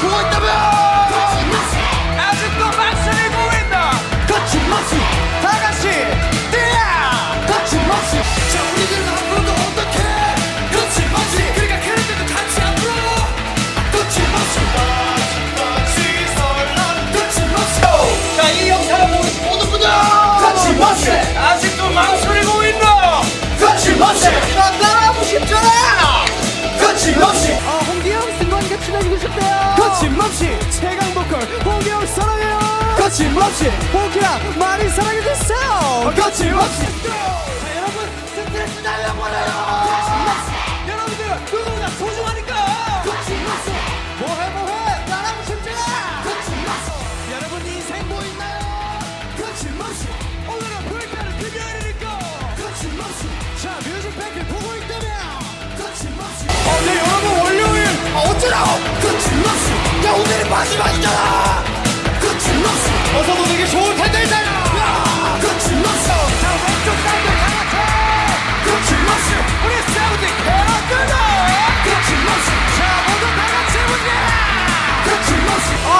보고 거침없이 최강 보컬 홍기영 사랑해요. 거침없이 홍기야 많이 사랑해주세요. 거침없이 자 여러분 스트레스 날려버려요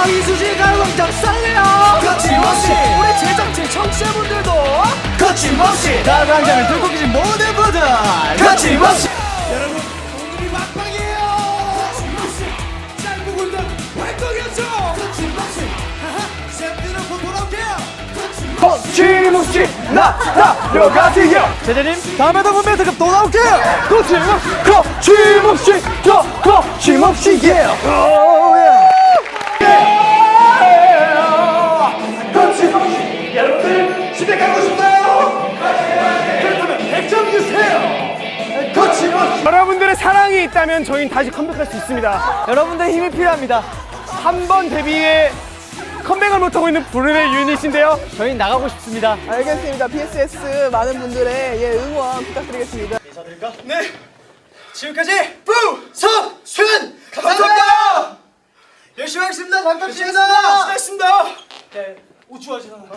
아 이수지 가요광장 쌀래요. 거침없이. 우리 제작진 청취자분들도 거침없이. 가요광장을 들고 계신 모든 분들. 거침없이. 여러분 오늘이 막방이에요. 거침없이. 짧은 군단 활동이었죠. 거침없이. 샘들은 곧 돌아올게요. 거침없이 나타려가세요. 제자님 다음에도 분명 특급 또 나올게요. 거침없이 거침없이 더 거침없이 yeah. Oh, 여러분들 집에 가고 싶나요? 그렇다면 100점 주세요 거침없이 여러분들의 사랑이 있다면 저희는 다시 컴백할 수 있습니다. 여러분들 힘이 필요합니다. 한번 데뷔에 컴백을 못하고 있는 부름의 유닛인데요. 저희 나가고 싶습니다. 알겠습니다. PSS 많은 분들의 예, 응원 부탁드리겠습니다. 지금까지 부석순 감사합니다 열심히 하겠습니다 반갑습니다 수고하셨습니다 네, 우추하시는